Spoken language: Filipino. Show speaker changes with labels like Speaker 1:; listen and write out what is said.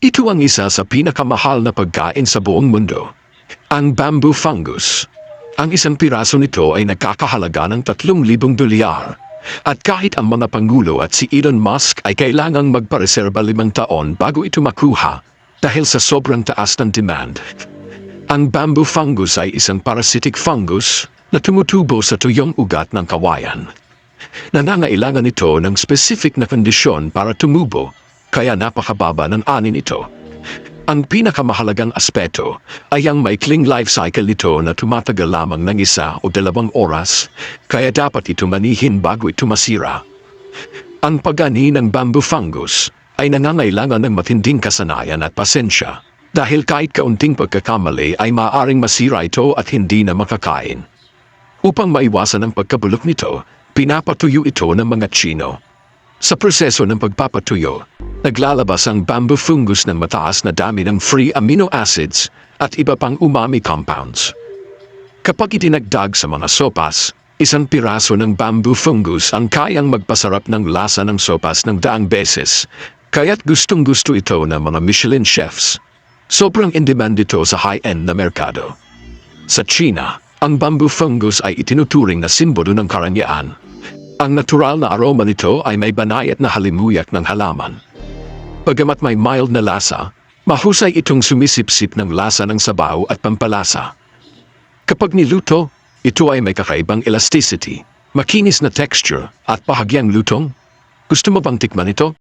Speaker 1: Ito ang isa sa pinakamahal na pagkain sa buong mundo. Ang bamboo fungus. Ang isang piraso nito ay nagkakahalaga ng 3,000 dolyar. At kahit ang mga pangulo at si Elon Musk ay kailangang magpareserba limang taon bago ito makuha dahil sa sobrang taas ng demand. Ang bamboo fungus ay isang parasitic fungus na tumutubo sa tuyong ugat ng kawayan. Nanangailangan ito ng specific na kondisyon para tumubo, kaya napakababa ng anin ito. Ang pinakamahalagang aspeto ay ang maikling life cycle nito na tumatagal lamang ng isa o dalawang oras, kaya dapat ito manihin bago ito masira. Ang pagani ng bamboo fungus ay nangangailangan ng matinding kasanayan at pasensya dahil kahit kaunting pagkakamali ay maaaring masira ito at hindi na makakain. Upang maiwasan ang pagkabulok nito, pinapatuyo ito ng mga Chino. Sa proseso ng pagpapatuyo, naglalabas ang bamboo fungus ng mataas na dami ng free amino acids at iba pang umami compounds. Kapag itinagdag sa mga sopas, isang piraso ng bamboo fungus ang kayang magpasarap ng lasa ng sopas ng daang beses, kaya't gustong gusto ito ng mga Michelin chefs. Sobrang in-demand ito sa high-end na merkado. Sa China, ang bamboo fungus ay itinuturing na simbolo ng karanyaan. Ang natural na aroma nito ay may banayat na halimuyak ng halaman. Bagamat may mild na lasa, mahusay itong sumisipsip ng lasa ng sabaw at pampalasa. Kapag niluto, ito ay may kakaibang elasticity, makinis na texture at bahagyang lutong. Gusto mo bang tikman ito?